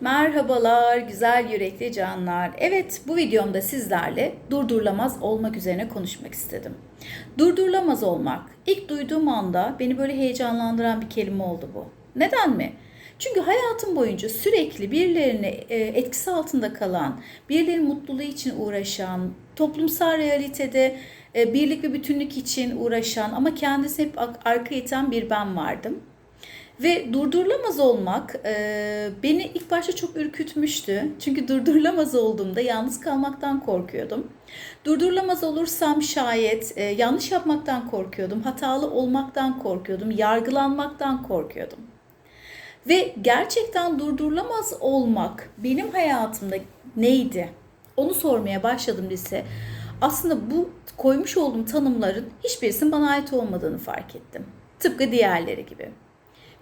Merhabalar güzel yürekli canlar. Evet bu videomda sizlerle durdurulamaz olmak üzerine konuşmak istedim. Durdurulamaz olmak ilk duyduğum anda beni böyle heyecanlandıran bir kelime oldu bu. Neden mi? Çünkü hayatım boyunca sürekli birilerine e, etkisi altında kalan, birilerinin mutluluğu için uğraşan, toplumsal realitede e, birlik ve bütünlük için uğraşan ama kendisi hep arka iten bir ben vardım. Ve durdurulamaz olmak e, beni ilk başta çok ürkütmüştü. Çünkü durdurulamaz olduğumda yalnız kalmaktan korkuyordum. Durdurulamaz olursam şayet e, yanlış yapmaktan korkuyordum, hatalı olmaktan korkuyordum, yargılanmaktan korkuyordum. Ve gerçekten durdurulamaz olmak benim hayatımda neydi? Onu sormaya başladım lise. Aslında bu koymuş olduğum tanımların hiçbirisinin bana ait olmadığını fark ettim. Tıpkı diğerleri gibi.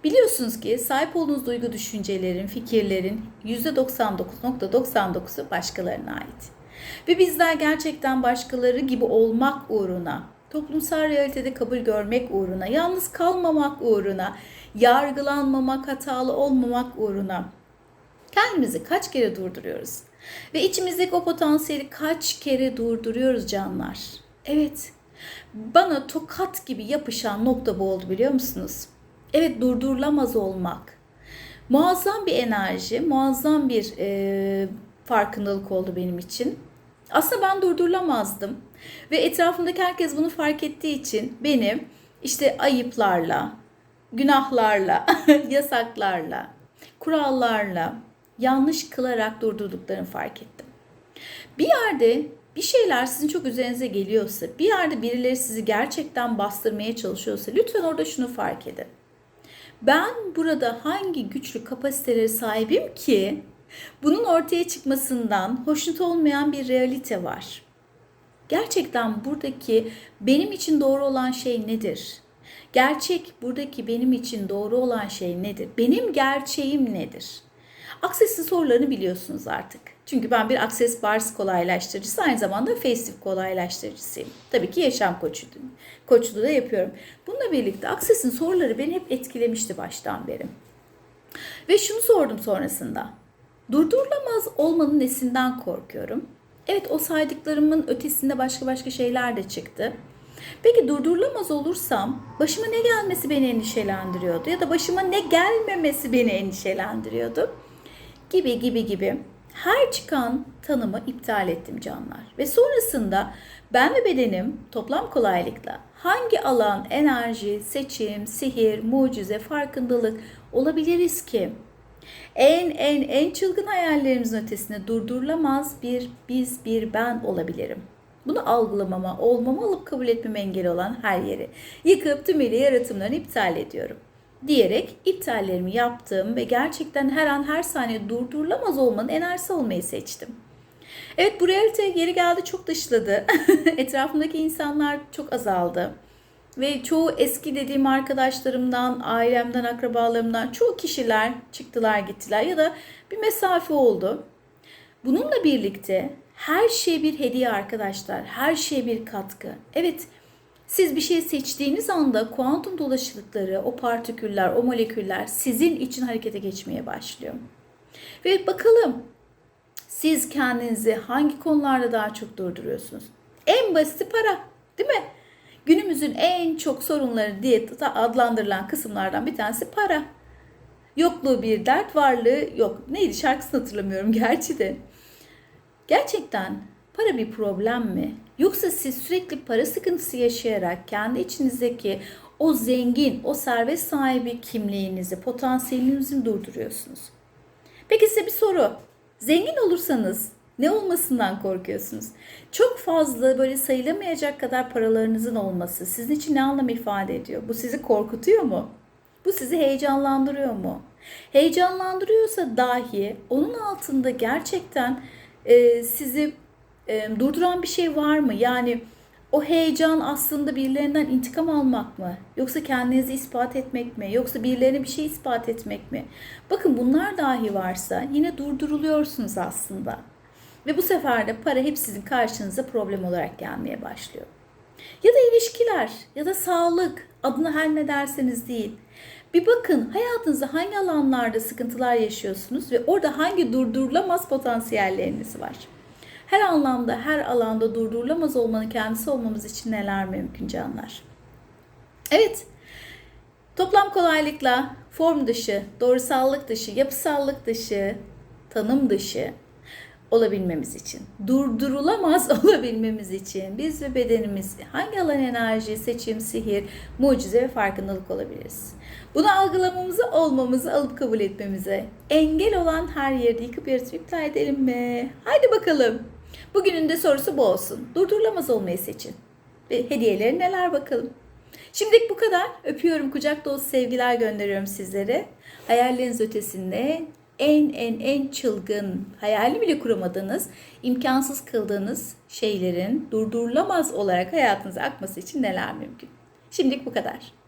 Biliyorsunuz ki sahip olduğunuz duygu düşüncelerin, fikirlerin %99.99'u başkalarına ait. Ve bizler gerçekten başkaları gibi olmak uğruna, toplumsal realitede kabul görmek uğruna, yalnız kalmamak uğruna, yargılanmamak, hatalı olmamak uğruna kendimizi kaç kere durduruyoruz? Ve içimizdeki o potansiyeli kaç kere durduruyoruz canlar? Evet, bana tokat gibi yapışan nokta bu oldu biliyor musunuz? Evet durdurulamaz olmak. Muazzam bir enerji, muazzam bir e, farkındalık oldu benim için. Aslında ben durdurulamazdım. Ve etrafımdaki herkes bunu fark ettiği için beni işte ayıplarla, günahlarla, yasaklarla, kurallarla yanlış kılarak durdurduklarını fark ettim. Bir yerde bir şeyler sizin çok üzerinize geliyorsa, bir yerde birileri sizi gerçekten bastırmaya çalışıyorsa lütfen orada şunu fark edin. Ben burada hangi güçlü kapasitelere sahibim ki bunun ortaya çıkmasından hoşnut olmayan bir realite var. Gerçekten buradaki benim için doğru olan şey nedir? Gerçek buradaki benim için doğru olan şey nedir? Benim gerçeğim nedir? Aksesin sorularını biliyorsunuz artık. Çünkü ben bir Access Bars kolaylaştırıcısı aynı zamanda Facelift kolaylaştırıcısıyım. Tabii ki yaşam koçu, koçluğu da yapıyorum. Bununla birlikte Access'in soruları beni hep etkilemişti baştan beri. Ve şunu sordum sonrasında. Durdurulamaz olmanın nesinden korkuyorum? Evet o saydıklarımın ötesinde başka başka şeyler de çıktı. Peki durdurulamaz olursam başıma ne gelmesi beni endişelendiriyordu ya da başıma ne gelmemesi beni endişelendiriyordu gibi gibi gibi her çıkan tanımı iptal ettim canlar. Ve sonrasında ben ve bedenim toplam kolaylıkla hangi alan, enerji, seçim, sihir, mucize, farkındalık olabiliriz ki? En en en çılgın hayallerimizin ötesinde durdurulamaz bir biz bir ben olabilirim. Bunu algılamama, olmama alıp kabul etmeme engel olan her yeri yıkıp tümüyle yaratımlarını iptal ediyorum diyerek iptallerimi yaptım ve gerçekten her an her saniye durdurulamaz olmanın enerjisi olmayı seçtim. Evet bu realite geri geldi çok dışladı. Etrafımdaki insanlar çok azaldı. Ve çoğu eski dediğim arkadaşlarımdan, ailemden, akrabalarımdan çoğu kişiler çıktılar gittiler ya da bir mesafe oldu. Bununla birlikte her şey bir hediye arkadaşlar. Her şey bir katkı. Evet siz bir şey seçtiğiniz anda kuantum dolaşıklıkları, o partiküller, o moleküller sizin için harekete geçmeye başlıyor. Ve bakalım siz kendinizi hangi konularda daha çok durduruyorsunuz? En basiti para, değil mi? Günümüzün en çok sorunları diye adlandırılan kısımlardan bir tanesi para. Yokluğu bir dert, varlığı yok. Neydi şarkısını hatırlamıyorum gerçi de. Gerçekten para bir problem mi? Yoksa siz sürekli para sıkıntısı yaşayarak kendi içinizdeki o zengin, o servet sahibi kimliğinizi, potansiyelinizi durduruyorsunuz? Peki size bir soru. Zengin olursanız ne olmasından korkuyorsunuz? Çok fazla böyle sayılamayacak kadar paralarınızın olması sizin için ne anlam ifade ediyor? Bu sizi korkutuyor mu? Bu sizi heyecanlandırıyor mu? Heyecanlandırıyorsa dahi onun altında gerçekten e, sizi e, durduran bir şey var mı? Yani o heyecan aslında birilerinden intikam almak mı? Yoksa kendinizi ispat etmek mi? Yoksa birilerine bir şey ispat etmek mi? Bakın bunlar dahi varsa yine durduruluyorsunuz aslında. Ve bu sefer de para hep sizin karşınıza problem olarak gelmeye başlıyor. Ya da ilişkiler ya da sağlık adını her ne derseniz değil. Bir bakın hayatınızda hangi alanlarda sıkıntılar yaşıyorsunuz ve orada hangi durdurulamaz potansiyelleriniz var. Her anlamda, her alanda durdurulamaz olmanın kendisi olmamız için neler mümkün canlar? Evet, toplam kolaylıkla form dışı, doğrusallık dışı, yapısallık dışı, tanım dışı olabilmemiz için, durdurulamaz olabilmemiz için biz ve bedenimiz hangi alan enerji, seçim, sihir, mucize ve farkındalık olabiliriz? Bunu algılamamızı, olmamızı, alıp kabul etmemize engel olan her yerde yıkıp yaratıp iptal edelim mi? Haydi bakalım. Bugünün de sorusu bu olsun. Durdurulamaz olmayı seçin. Ve hediyeleri neler bakalım. Şimdilik bu kadar. Öpüyorum. Kucak dolusu sevgiler gönderiyorum sizlere. Hayalleriniz ötesinde en en en çılgın, hayali bile kuramadığınız, imkansız kıldığınız şeylerin durdurulamaz olarak hayatınıza akması için neler mümkün? Şimdilik bu kadar.